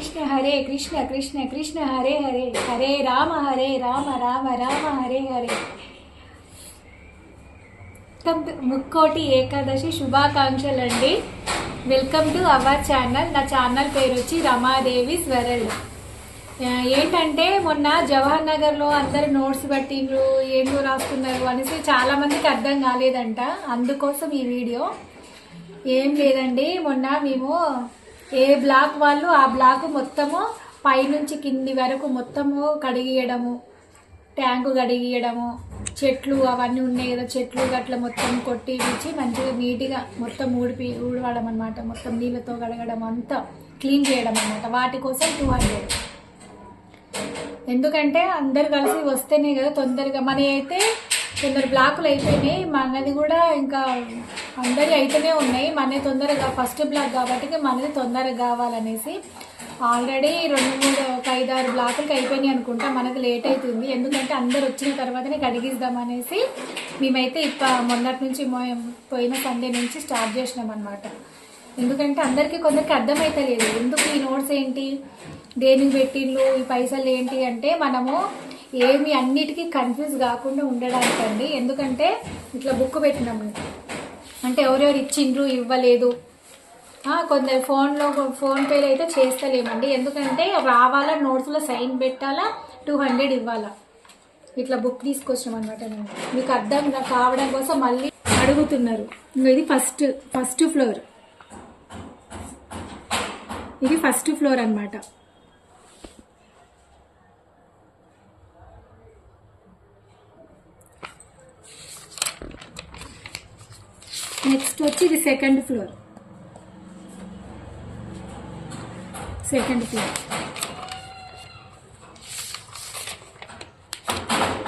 Krishna Hare Krishna Krishna Krishna Hare Hare. Hare Rama Hare Rama Rama Rama Hare Hare. Welcome to Mukkoti Ekadashi శుభాకాంక్షలు అండి welcome to our channel నా ఛానల్ పేరు వచ్చి రమాదేవి స్వరల్. ఏంటంటే మొన్న జవహర్ నగర్లో అందరు నోట్స్ పెట్టిండ్రు ఏంటో రాస్తున్నారు అనేసి చాలామందికి అర్థం కాలేదంట. అందుకోసం ఈ వీడియో. ఏం లేదండి మొన్న మేము ఏ బ్లాక్ వాళ్ళు ఆ బ్లాక్ మొత్తము పైనుంచి కింది వరకు మొత్తము కడిగియడము. ట్యాంకు కడిగియడము. చెట్లు అవన్నీ ఉన్నాయి కదా చెట్లు గట్ల మొత్తం కొట్టి ఇచ్చి మంచిగా నీట్గా మొత్తం ఊడిపి ఊడవడం అనమాట మొత్తం నీళ్ళతో కడగడం అంతా క్లీన్ చేయడం అనమాట వాటి కోసం టూ హండ్రెడ్. ఎందుకంటే అందరు కలిసి వస్తేనే కదా తొందరగా. మన అయితే కొందరు బ్లాకులు అయిపోయినాయి. మనది కూడా ఇంకా అందరి అయితేనే ఉన్నాయి. మనది తొందరగా ఫస్ట్ బ్లాక్ కాబట్టి మనది తొందరగా కావాలనేసి ఆల్రెడీ రెండు మూడు ఒక ఆరు బ్లాకులకి అయిపోయినాయి అనుకుంటా. మనకు లేట్ అవుతుంది ఎందుకంటే అందరు వచ్చిన తర్వాతనే కడిగిద్దామనేసి మేమైతే ఇప్ప మొన్నటి నుంచి పోయిన సండే నుంచి స్టార్ట్ చేసినాం అనమాట ఎందుకంటే అందరికీ కొందరికి అర్థమైతలేదు. ఎందుకు ఈ నోట్స్ ఏంటి? దేనికి పెట్టిండ్రు ఈ పైసలు ఏంటి? అంటే మనము ఏమి అన్నిటికీ కన్ఫ్యూజ్ కాకుండా ఉండడానికండి. ఎందుకంటే ఇట్లా బుక్ పెట్టినాము. అంటే ఎవరెవరు ఇచ్చిండ్రు ఇవ్వలేదు. కొందరు ఫోన్లో ఫోన్పేలో అయితే చేస్తలేమండి. ఎందుకంటే రావాలా నోట్స్లో సైన్ పెట్టాలా టూ హండ్రెడ్ ఇవ్వాలా. ఇట్లా బుక్ తీసుకొచ్చాం అనమాట నేను. మీకు అర్థం కావడం కోసం మళ్ళీ అడుగుతున్నారు. ఇది ఫస్ట్ ఫస్ట్ ఫ్లోర్ ఇది ఫస్ట్ ఫ్లోర్ అన్నమాట. నెక్స్ట్ వచ్చి ఇది సెకండ్ ఫ్లోర్ సెకండ్ ఫ్లోర్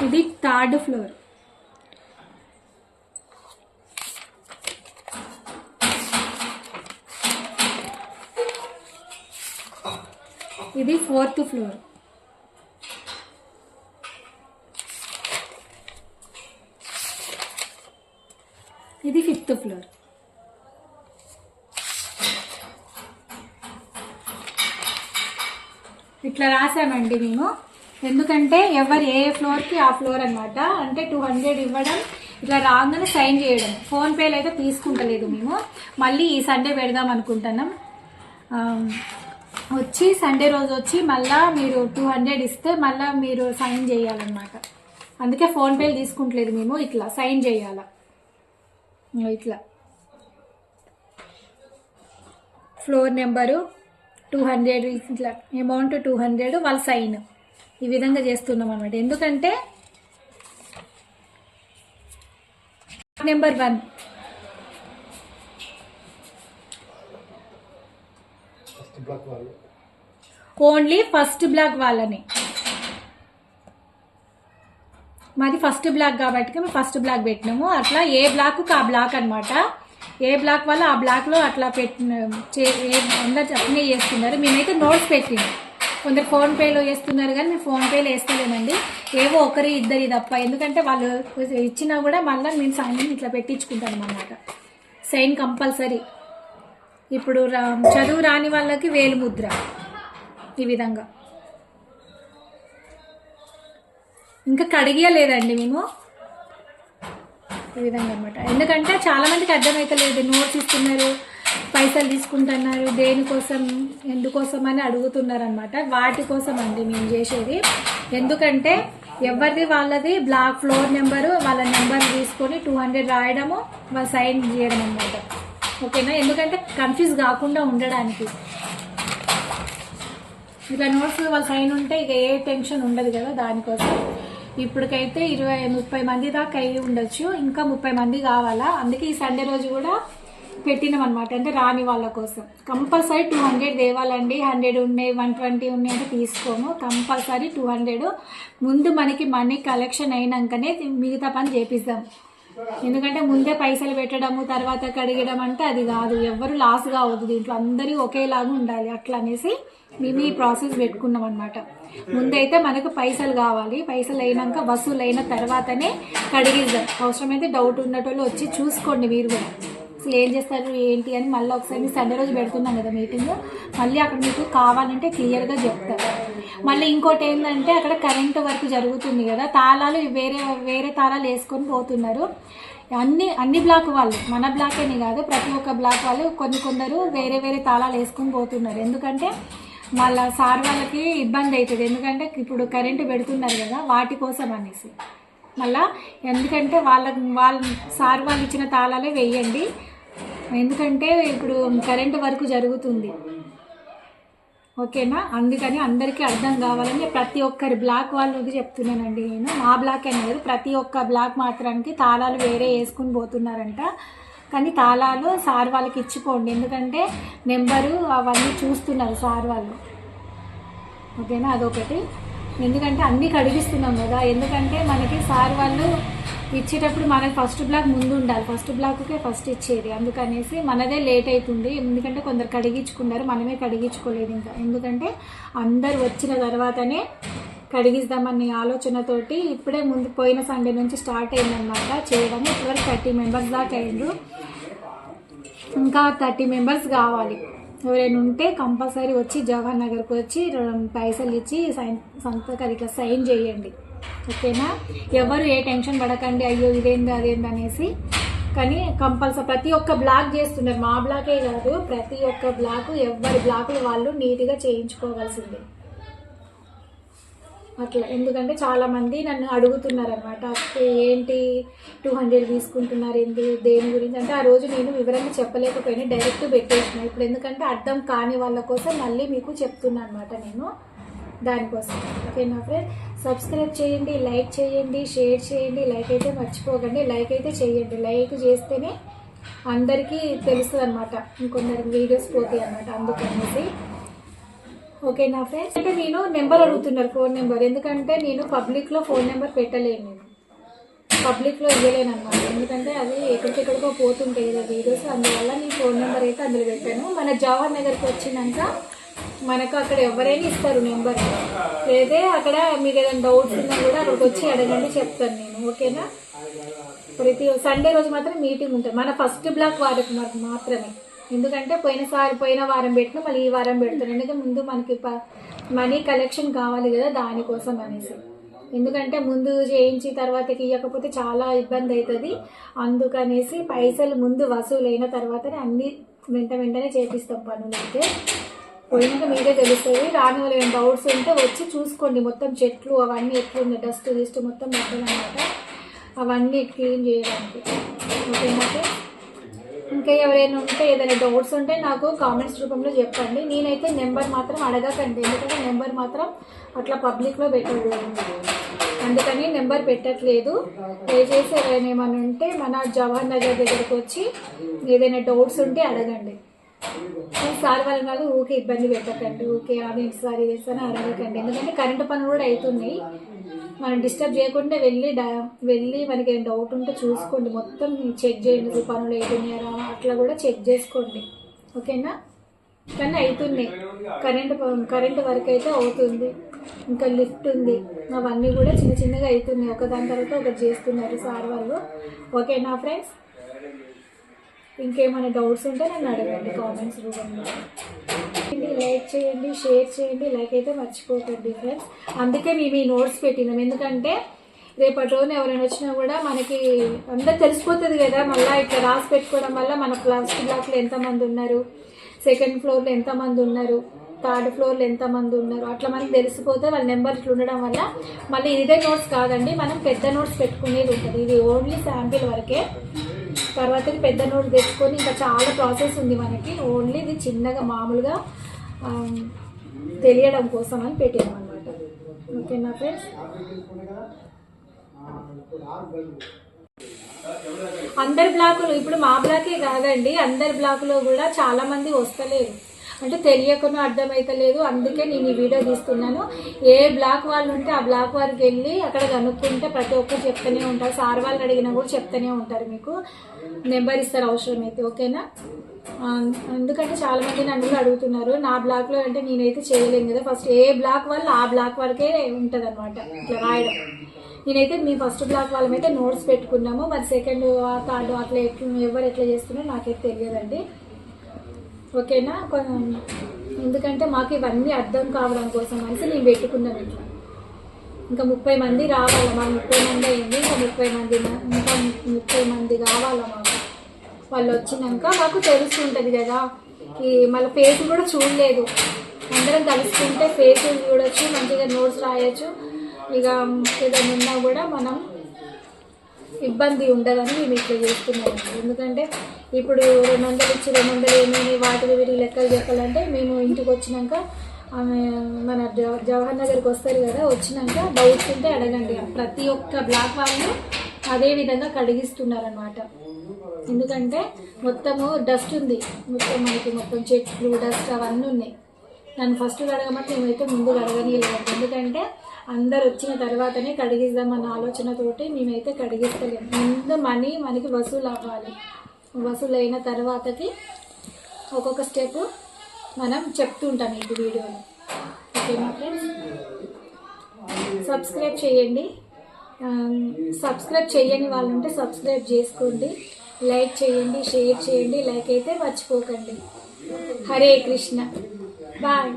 ఇది థర్డ్ ఫ్లోర్ ఇది ఫోర్త్ ఫ్లోర్ ఇది ఫిఫ్త్ ఫ్లోర్ ఇట్లా రాసామండి మేము. ఎందుకంటే ఎవరు ఏ ఫ్లోర్కి ఆ ఫ్లోర్ అనమాట అంటే టూ హండ్రెడ్ ఇవ్వడం ఇట్లా రాగానే సైన్ చేయడం. ఫోన్పేలో అయితే తీసుకుంటలేదు మేము. మళ్ళీ ఈ సండే పెడదాం అనుకుంటున్నాం. వచ్చి సండే రోజు వచ్చి మళ్ళీ మీరు టూ హండ్రెడ్ ఇస్తే మళ్ళీ మీరు సైన్ చేయాలన్నమాట. అందుకే ఫోన్పేలు తీసుకుంటలేదు మేము ఇట్లా సైన్ చేయాలా. ఇట్లా. ఫ్లోర్ నెంబరు టూ హండ్రెడ్ ఇట్లా. అమౌంట్ టూ హండ్రెడ్ వాళ్ళ సైన్ ఈ విధంగా చేస్తున్నాం అనమాట ఎందుకంటే number one only first block వాళ్ళని. మాది ఫస్ట్ బ్లాక్ కాబట్టి మేము ఫస్ట్ బ్లాక్ పెట్టినాము. అట్లా ఏ బ్లాక్కు ఆ బ్లాక్ అనమాట ఏ బ్లాక్ వల్ల ఆ బ్లాక్లో అట్లా పెట్టిన చే- ఏ- అందరు అట్లనే చేస్తున్నారు. మేమైతే నోట్స్ పెట్టినాం. కొందరు ఫోన్పేలో వేస్తున్నారు కానీ మేము ఫోన్పేలో వేస్తలేనండి వేస్తలేమండి. ఏవో ఒకరి ఇద్దరి తప్ప. ఎందుకంటే వాళ్ళు ఇచ్చినా కూడా మళ్ళీ మేము సైన్ ఇట్లా పెట్టించుకుంటాం అన్నమాట. సైన్ కంపల్సరీ ఇప్పుడు రా- చదువు రాని వాళ్ళకి వేలు ముద్ర. ఈ విధంగా. ఇంకా కడిగియలేదండి మేము. ఈ విధంగా అనమాట ఎందుకంటే చాలా మందికి అర్థమైతలేదు నోట్స్ ఇస్తున్నారు పైసలు తీసుకుంటున్నారు దేనికోసం ఎందుకోసం అని అడుగుతున్నారు అనమాట వాటి కోసం అండి మేము చేసేది. ఎందుకంటే ఎవరిది వాళ్ళది బ్లాక్ ఫ్లోర్ నెంబరు వాళ్ళ నెంబర్ తీసుకొని టూ హండ్రెడ్ రాయడము వాళ్ళ సైన్ చేయడం అనమాట ఓకేనా? ఎందుకంటే కన్ఫ్యూజ్ కాకుండా ఉండడానికి. ఇట్లా నోట్స్ వాళ్ళ సైన్ ఉంటే ఇక ఏ టెన్షన్ ఉండదు కదా దానికోసం. ఇప్పటికైతే ఇరవై ముప్పై మంది దాకా అయ్యి ఉండొచ్చు. ఇంకా ముప్పై మంది కావాలా? అందుకే ఈ సండే రోజు కూడా పెట్టినాం అనమాట అంటే రాని వాళ్ళ కోసం. కంపల్సరీ టూ హండ్రెడ్ తేవాలండి. హండ్రెడ్ ఉన్నాయి వన్ ట్వంటీ ఉన్నాయి అంటే తీసుకోము. కంపల్సరీ టూ హండ్రెడ్ ముందు మనకి మనీ కలెక్షన్ అయినాకనే మిగతా పని చేపిస్తాం ఎందుకంటే ముందే పైసలు పెట్టడము తర్వాత కడిగడం అంటే అది కాదు. ఎవ్వరు లాస్ కావద్దు దీంట్లో. అందరూ ఒకేలాగా ఉండాలి. అట్లా అనేసి మేము ఈ ప్రాసెస్ పెట్టుకున్నాం అనమాట ముందైతే మనకు పైసలు కావాలి. పైసలు అయినాక వసూలు అయిన తర్వాతనే కడిగిద్దాం. అవసరమైతే డౌట్ ఉన్నటోళ్ళు వచ్చి చూసుకోండి మీరు కూడా. అసలు ఏం చేస్తారు ఏంటి అని మళ్ళీ ఒకసారి సండే రోజు పెడుతున్నాం కదా మీటింగ్ మళ్ళీ అక్కడ మీకు కావాలంటే క్లియర్గా చెప్తారు. మళ్ళీ ఇంకోటి ఏంటంటే అక్కడ కరెంట్ వర్క్ జరుగుతుంది కదా తాళాలు వేరే వేరే తాళాలు వేసుకొని పోతున్నారు. అన్ని అన్ని బ్లాక్ వాళ్ళు మన బ్లాక్ అని కాదు ప్రతి ఒక్క బ్లాక్ వాళ్ళు కొన్ని కొందరు వేరే వేరే తాళాలు వేసుకొని పోతున్నారు. ఎందుకంటే వాళ్ళ సార్ వాళ్ళకి ఇబ్బంది అవుతుంది. ఎందుకంటే ఇప్పుడు కరెంటు పెడుతున్నారు కదా వాటి కోసం అనేసి. మళ్ళా ఎందుకంటే వాళ్ళ వాళ్ళ సార్ వాళ్ళు ఇచ్చిన తాళాలే వేయండి. ఎందుకంటే ఇప్పుడు కరెంటు వర్క్ జరుగుతుంది. ఓకేనా? అందుకని అందరికీ అర్థం కావాలని ప్రతి ఒక్కరి బ్లాక్ వాళ్ళకి చెప్తున్నానండి నేను. మా బ్లాక్ అని లేదు. ప్రతి ఒక్క బ్లాక్ మాత్రానికి తాళాలు వేరే వేసుకుని పోతున్నారంట. కానీ తాళాలు సార్ వాళ్ళకి ఇచ్చిపోండి ఎందుకంటే నెంబరు అవన్నీ చూస్తున్నారు సార్ వాళ్ళు. ఓకేనా? అదొకటి. ఎందుకంటే అన్నీ కడిగిస్తున్నాం కదా. ఎందుకంటే మనకి సార్ వాళ్ళు ఇచ్చేటప్పుడు మనకి ఫస్ట్ బ్లాక్ ముందు ఉండాలి. ఫస్ట్ బ్లాక్కే ఫస్ట్ ఇచ్చేది. అందుకనేసి మనదే లేట్ అవుతుంది ఎందుకంటే కొందరు కడిగించుకున్నారు. మనమే కడిగించుకోలేదు ఇంకా. ఎందుకంటే అందరు వచ్చిన తర్వాతనే కడిగిద్దామనే ఆలోచనతోటి ఇప్పుడే ముందు పోయిన సండే నుంచి స్టార్ట్ అయిందనమాట చేయడం ఇప్పటివరకు థర్టీ మెంబర్స్ దాకా అయిండ్రు ఇంకా థర్టీ మెంబర్స్ కావాలి. ఎవరైనా ఉంటే కంపల్సరీ వచ్చి జవహర్ నగర్కి వచ్చి పైసలు ఇచ్చి సైన్ సంతకాలు ఇట్లా సైన్ చేయండి. ఓకేనా? ఎవరు ఏ టెన్షన్ పడకండి అయ్యో ఇదేంది అదేంది అనేసి. కానీ కంపల్సరీ ప్రతి ఒక్క బ్లాక్ చేస్తున్నారు. మా బ్లాకే కాదు ప్రతి ఒక్క బ్లాక్ ఎవరి బ్లాకులు వాళ్ళు నీట్గా చేయించుకోవాల్సిందే. అట్లా. ఎందుకంటే చాలామంది నన్ను అడుగుతున్నారు అనమాట ఏంటి టూ హండ్రెడ్ తీసుకుంటున్నారు ఏంటి దేని గురించి? అంటే ఆ రోజు నేను వివరంగా చెప్పలేకపోయినా డైరెక్ట్ పెట్టేసిన. ఇప్పుడు ఎందుకంటే అర్థం కాని వాళ్ళ కోసం మళ్ళీ మీకు చెప్తున్నా అనమాట నేను దానికోసం. ఓకేనా ఫ్రెండ్? సబ్స్క్రైబ్ చేయండి లైక్ చేయండి షేర్ చేయండి లైక్ అయితే మర్చిపోకండి లైక్ అయితే చేయండి. లైక్ చేస్తేనే అందరికీ తెలుస్తుంది అనమాట ఇంకొందరికి వీడియోస్ పోతాయి అనమాట అందుకనేసి. ఓకేనా ఫ్రెండ్స్ అంటే నేను నెంబర్ అడుగుతున్నారు ఫోన్ నెంబర్ ఎందుకంటే నేను పబ్లిక్లో ఫోన్ నెంబర్ పెట్టలేను. నేను పబ్లిక్లో ఇవ్వలేను అనమాట ఎందుకంటే అది ఎక్కడికెక్కడికో పోతుంటాయి కదా వీడియోస్ అందువల్ల నేను ఫోన్ నెంబర్ అయితే అందులో పెట్టాను. మన జవహర్ నగర్కి వచ్చినాక మనకు అక్కడ ఎవరైనా ఇస్తారు నెంబర్ లేదే అక్కడ మీకు ఏదైనా డౌట్స్ ఉన్నా కూడా అక్కడికి వచ్చి అడగండి చెప్తాను నేను. ఓకేనా? ప్రతి సండే రోజు మాత్రం మీటింగ్ ఉంటుంది. మన ఫస్ట్ బ్లాక్ వారికి మాకు మాత్రమే. ఎందుకంటే పోయినసారి పోయిన వారం పెట్టిన మళ్ళీ ఈ వారం పెడుతున్నాను ఎందుకంటే ముందు మనకి మనీ కలెక్షన్ కావాలి కదా దానికోసం అనేసి. ఎందుకంటే ముందు చేయించి తర్వాత ఇవ్వకపోతే చాలా ఇబ్బంది అవుతుంది అందుకనేసి పైసలు ముందు వసూలైన తర్వాతనే అన్ని వెంట వెంటనే చేపిస్తాం పనులు అయితే. పోయినాక మీరే తెలుస్తుంది. రాని వాళ్ళు ఏమైనా డౌట్స్ ఉంటే వచ్చి చూసుకోండి. మొత్తం చెట్లు అవన్నీ ఎట్లుంది డస్ట్ గిస్ట్ మొత్తం అనమాట అవన్నీ క్లీన్ చేయడానికి. ఓకేనా ఇంకా ఎవరైనా ఉంటే ఏదైనా డౌట్స్ ఉంటే నాకు కామెంట్స్ రూపంలో చెప్పండి. నేనైతే నెంబర్ మాత్రం అడగకండి. ఎందుకంటే నెంబర్ మాత్రం అట్లా పబ్లిక్లో పెట్టకూడదు. అందుకని నెంబర్ పెట్టట్లేదు. దయచేసి ఎవరైనా ఏమైనా ఉంటే మన జవహర్ నగర్ దగ్గరకు వచ్చి ఏదైనా డౌట్స్ ఉంటే అడగండి. సార్ వాళ్ళ కాదు ఊకే ఇబ్బంది పెట్టకండి. ఊకే అది సార్ ఇది సార్ అని అడగకండి. ఎందుకంటే కరెంటు పనులు కూడా అవుతున్నాయి. మనం డిస్టర్బ్ చేయకుండా వెళ్ళి వెళ్ళి మనకి ఏం డౌట్ ఉంటే చూసుకోండి. మొత్తం చెక్ చేయండి. పనులు అవుతున్నాయా అట్లా కూడా చెక్ చేసుకోండి. ఓకేనా? కానీ అవుతున్నాయి కరెంట్ కరెంట్ వర్క్ అయితే అవుతుంది. ఇంకా లిఫ్ట్ ఉంది. అవన్నీ కూడా చిన్న చిన్నగా అవుతున్నాయి ఒకదాని తర్వాత ఒకటి చేస్తున్నారు సార్ వాళ్ళు. ఓకేనా ఫ్రెండ్స్? ఇంకేమైనా డౌట్స్ ఉంటే నన్ను అడగండి. కామెంట్స్ రూపంలో. లైక్ చేయండి షేర్ చేయండి లైక్ అయితే మర్చిపోకండి ఫ్రెండ్స్ అందుకే మేము ఈ నోట్స్ పెట్టినాం. ఎందుకంటే రేపటి రోజున ఎవరైనా వచ్చినా కూడా మనకి అందరు తెలిసిపోతుంది కదా మళ్ళీ ఇట్లా రాసి పెట్టుకోవడం వల్ల మన ఫస్ట్ బ్లాక్లో ఎంతమంది ఉన్నారు సెకండ్ ఫ్లోర్లో ఎంతమంది ఉన్నారు థర్డ్ ఫ్లోర్లో ఎంతమంది ఉన్నారు అట్లా మనకి తెలిసిపోతే వాళ్ళ నెంబర్ ఇట్లా ఉండడం వల్ల మళ్ళీ ఇదే నోట్స్ కాదండి మనం పెద్ద నోట్స్ పెట్టుకునేది ఉంటుంది. ఇది ఓన్లీ శాంపిల్ వరకే. తర్వాత పెద్ద నోట్స్ తెచ్చుకొని ఇంకా చాలా ప్రాసెస్ ఉంది మనకి. ఓన్లీ ఇది చిన్నగా మామూలుగా తెలియడం కోసం అని పెట్టాము అనమాట ఓకేనా ఫ్రెండ్స్? అందరి బ్లాకులు ఇప్పుడు మా బ్లాకే కాదండి అందరి బ్లాకులో కూడా చాలామంది వస్తలేరు. అంటే తెలియకుండా అర్థమైతలేదు. అందుకే నేను ఈ వీడియో తీస్తున్నాను. ఏ బ్లాక్ వాళ్ళు ఉంటే ఆ బ్లాక్ వారికి వెళ్ళి అక్కడ కనుక్కుంటే ప్రతి ఒక్కరు చెప్తూనే ఉంటారు. సార్ వాళ్ళు అడిగినా కూడా చెప్తూనే ఉంటారు మీకు. నెంబర్ ఇస్తారు అవసరమైతే ఓకేనా? ఎందుకంటే చాలా మంది నన్ను కూడా అడుగుతున్నారు. నా బ్లాక్లో అంటే నేనైతే చేయలేను కదా. ఫస్ట్ ఏ బ్లాక్ వాళ్ళు ఆ బ్లాక్ వరకే ఉంటుంది అనమాట ఇట్లా రాయడం. నేనైతే మీ ఫస్ట్ బ్లాక్ వాళ్ళమైతే నోట్స్ పెట్టుకున్నాము. మరి సెకండ్ థర్డ్ అట్లా ఎట్లా ఎవరు ఎట్లా చేస్తున్నారో నాకైతే తెలియదండి. ఓకేనా? ఎందుకంటే మాకు ఇవన్నీ అర్థం కావడం కోసం అనేసి నేను పెట్టుకున్నాను ఇట్లా. ఇంకా ముప్పై మంది రావాలా మా ముప్పై మంది అయింది ఇంకా ముప్పై మంది ఇంకా ముప్పై మంది కావాలా మాకు? వాళ్ళు వచ్చినాక మాకు తెలుస్తుంటుంది కదా. ఈ మళ్ళీ ఫేస్ కూడా చూడలేదు. అందరం కలుసుకుంటే ఫేస్ చూడొచ్చు మంచిగా నోట్స్ రాయొచ్చు. ఇక ఏదైనా ఉన్నా కూడా మనం ఇబ్బంది ఉండదని మేము ఇట్లా చేస్తున్నాం ఎందుకంటే ఇప్పుడు రెండు వందలు ఇచ్చి రెండు వందలు ఏమేమి వాటి వీటికి లెక్కలు చెప్పాలంటే మేము ఇంటికి వచ్చినాక ఆమె మన జవహర్ నగర్కి వస్తారు కదా వచ్చినాక డౌట్స్ ఉంటే అడగండి. ప్రతి ఒక్క బ్లాక్ వాళ్ళు అదే విధంగా కడిగిస్తున్నారనమాట ఎందుకంటే మొత్తము డస్ట్ ఉంది. మొత్తం మనకి మొత్తం చెట్లు డస్ట్ అవన్నీ ఉన్నాయి. నన్ను ఫస్ట్ కడగమంటే మేమైతే ముందు కడగనీయలేదు ఎందుకంటే అందరు వచ్చిన తర్వాతనే కడిగిద్దామన్న ఆలోచనతోటి మేమైతే కడిగిస్తలేము ముందు మనీ మనకి వసూలు అవ్వాలి. వసూలు అయిన తర్వాతకి ఒక్కొక్క స్టెప్ మనం చెప్తుంటాం ఇది వీడియోలో ఓకేనా ఫ్రెండ్స్? సబ్స్క్రైబ్ చేయండి. సబ్స్క్రైబ్ చేయని వాళ్ళు ఉంటే సబ్స్క్రైబ్ చేసుకోండి. లైక్ చేయండి షేర్ చేయండి. లైక్ అయితే మర్చిపోకండి. హరే కృష్ణ. బాయ్.